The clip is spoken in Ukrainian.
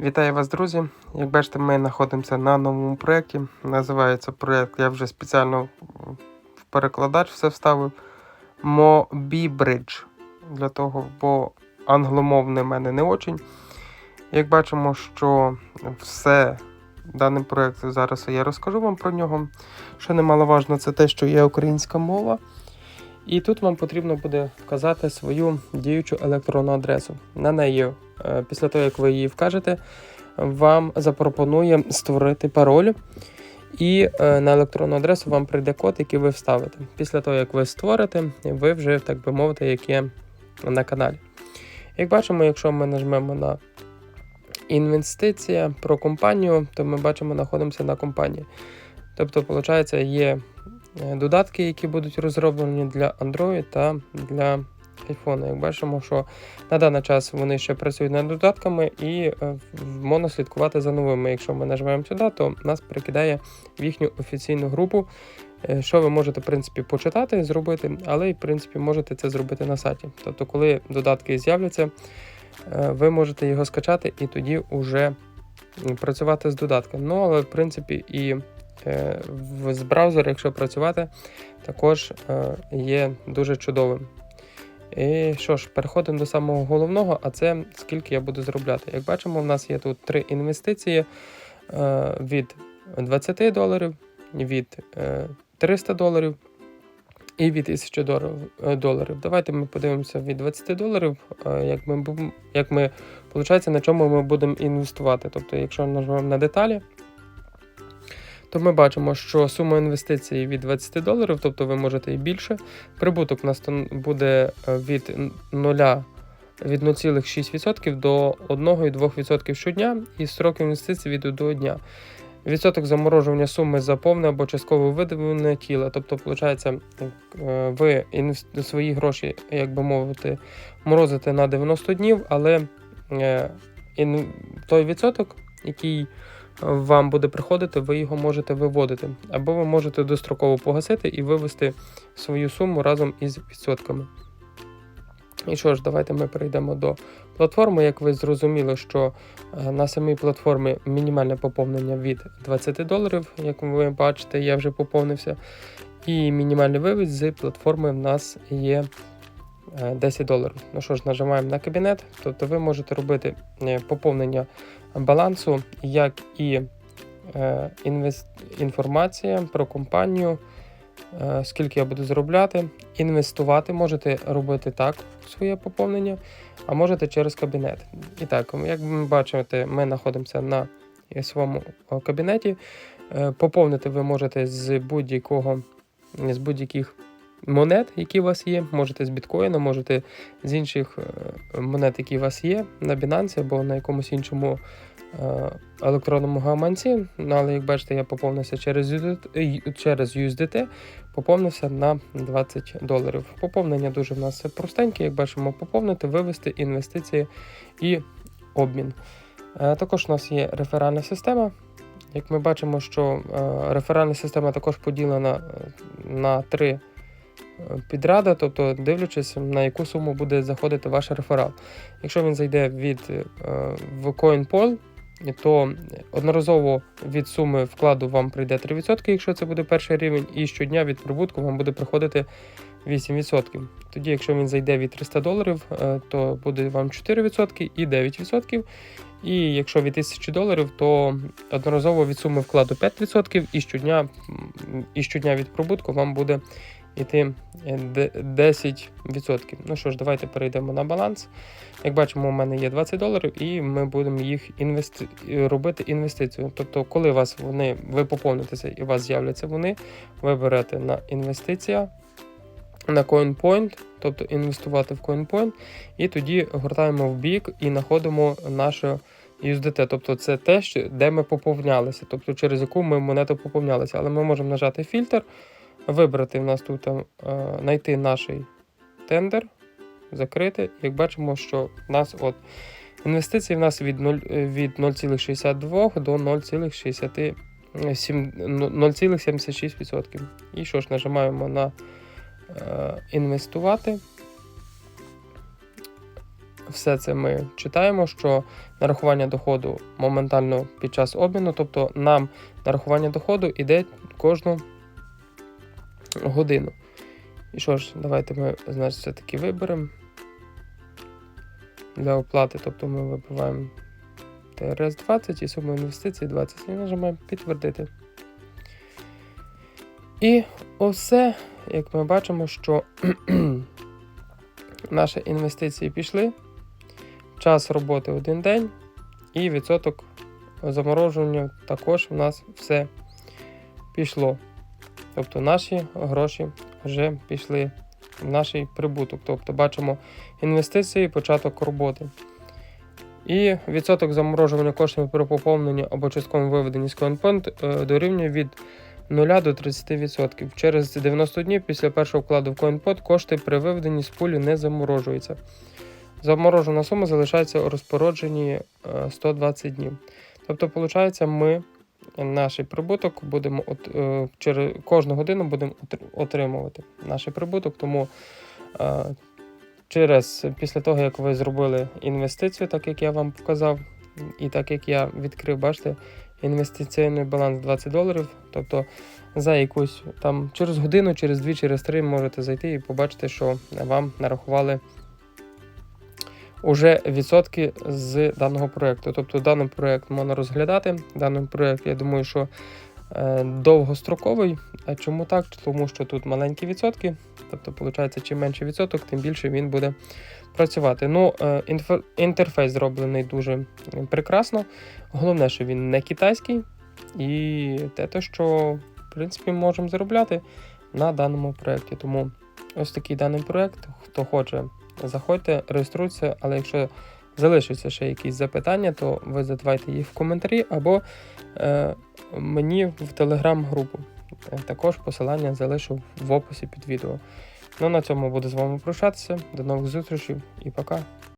Вітаю вас, друзі! Як бачите, ми знаходимося на новому проєкті. Називається проєкт, я вже спеціально в перекладач все вставив. MobiBridge. Для того, бо англомовний в мене не очень. Як бачимо, що все даний проєкт зараз я розкажу вам про нього. Що немаловажно, це те, що є українська мова. І тут вам потрібно буде вказати свою діючу електронну адресу. На неї, після того, як ви її вкажете, вам запропонує створити пароль. І е, на електронну адресу вам прийде код, який ви вставите. Після того, як ви створите, ви вже, так би мовити, як є на каналі. Як бачимо, якщо ми нажмемо на інвестиція про компанію, то ми бачимо, знаходимося на компанії. Тобто, виходить, є е, додатки, які будуть розроблені для Android та для iPhone. Як бачимо, що на даний час вони ще працюють над додатками і е, можна слідкувати за новими. Якщо ми нажмемо сюди, то нас перекидає в їхню офіційну групу. е, Що ви можете в принципі почитати, зробити, але і в принципі можете це зробити на сайті. Тобто, коли додатки з'являться, е, ви можете його скачати і тоді вже працювати з додатком. Ну, але в принципі і з браузера, якщо працювати, також є дуже чудовим. І що ж, переходимо до самого головного, а це скільки я буду заробляти. Як бачимо, в нас є тут три інвестиції е, від 20 доларів, від е, 300 доларів і від 1000 доларів. е. Давайте ми подивимося від 20 доларів, е, як ми, як ми, виходить, на чому ми будемо інвестувати. Тобто, якщо нажмемо на деталі, то ми бачимо, що сума інвестицій від 20 доларів, тобто ви можете і більше. Прибуток у нас буде е, від 0 від 0,6% до 1,2% щодня і строк інвестицій від 1 дня. Відсоток заморожування суми за повне або часткове видавлення тіла. Тобто, виходить, ви свої гроші, як би мовити, морозите на 90 днів, але е, той відсоток, який вам буде приходити, ви його можете виводити. Або ви можете достроково погасити і вивести свою суму разом із відсотками. І що ж, давайте ми перейдемо до платформи. Як ви зрозуміли, що е, на самій платформі мінімальне поповнення від 20 доларів, як ви бачите, я вже поповнився. І мінімальний вивід з платформи в нас є 10 доларів. Ну що ж, нажимаємо на кабінет, тобто ви можете робити е, поповнення балансу, як і е, інформація про компанію, е, скільки я буду заробляти. Інвестувати можете робити так своє поповнення, а можете через кабінет. І так, як ви бачите, ми знаходимося на своєму е, кабінеті. Е, Поповнити ви можете з будь-якого з будь-яких монет, які у вас є. Можете з біткоїна, можете з інших е, монет, які у вас є, на Binance або на якомусь іншому е, електронному гаманці. Ну, але як бачите, я поповнився через USDT, через USDT, поповнився на 20 доларів. Поповнення дуже в нас простеньке, як бачимо, поповнити, вивести інвестиції і обмін. Е, Також у нас є реферальна система. Як ми бачимо, що реферальна система також поділена на три підряди, тобто дивлячись, на яку суму буде заходити ваш реферал. Якщо він зайде від е, в CoinPool, то одноразово від суми вкладу вам прийде 3%, якщо це буде перший рівень, і щодня від прибутку вам буде приходити 8%. Тоді, якщо він зайде від 300 доларів, е, то буде вам 4% і 9%. І якщо від 1000 доларів, то одноразово від суми вкладу 5% і щодня, і щодня від прибутку вам буде йти е, 10%. Ну що ж, давайте перейдемо на баланс. Як бачимо, у мене є 20 доларів, і ми будемо їх інвести... робити інвестицію. Тобто, коли вас вони, ви поповнитеся і у вас з'являться вони, ви берете на інвестиція на CoinPoint, тобто інвестувати в CoinPoint, і тоді гортаємо в бік і знаходимо наше USDT. Тобто це те, де ми поповнялися, тобто через яку ми монету поповнялися. Але ми можемо нажати фільтр, вибрати в нас тут е, знайти наш тендер, закрити. Як бачимо, що в нас от інвестиції в нас від 0, від 0,62 до 0,67 0,76%. І що ж, нажимаємо на е, інвестувати. все це ми читаємо, що нарахування доходу моментально під час обміну, тобто нам нарахування доходу йде кожну годину. І що ж, давайте ми, значить, все-таки виберемо для оплати, тобто ми вибиваємо ТРС 20 і сума інвестицій 20 і нажимаємо підтвердити. І усе, як ми бачимо, що наші інвестиції пішли, час роботи один день, і відсоток заморожування також у нас все пішло. Тобто наші гроші вже пішли в наш прибуток. Тобто бачимо інвестиції, початок роботи. І відсоток заморожування коштів при поповненні або частковому виведенні з е, дорівнює від 0 до 30%. Через 90 днів після першого вкладу в CoinPod кошти при виведенні з пулі не заморожуються. Заморожена сума залишається у розпородженні е, 120 днів. Тобто, виходить, ми наш прибуток будемо от, е, через кожну годину будемо отримувати наш прибуток. Тому е, через після того, як ви зробили інвестицію, так як я вам показав, і так як я відкрив, бачите, інвестиційний баланс 20 доларів. Тобто за якусь там через годину, через дві, через три можете зайти і побачити, що вам нарахували уже відсотки з даного проєкту. Тобто даний проєкт можна розглядати. Даний проєкт, я думаю, що е, довгостроковий. А чому так? Тому що тут маленькі відсотки. Тобто, виходить, чим менше відсоток, тим більше він буде працювати. Ну, е, інтерфейс зроблений дуже прекрасно. Головне, що він не китайський, і те, те, що в принципі можемо заробляти на даному проєкті. Тому ось такий даний проєкт. Хто хоче, заходьте, реєструйтеся, але якщо залишаться ще якісь запитання, то ви задавайте їх в коментарі або е, мені в телеграм-групу. Е, Також посилання залишу в описі під відео. Ну на цьому буду з вами прощатися. До нових зустрічей і пока.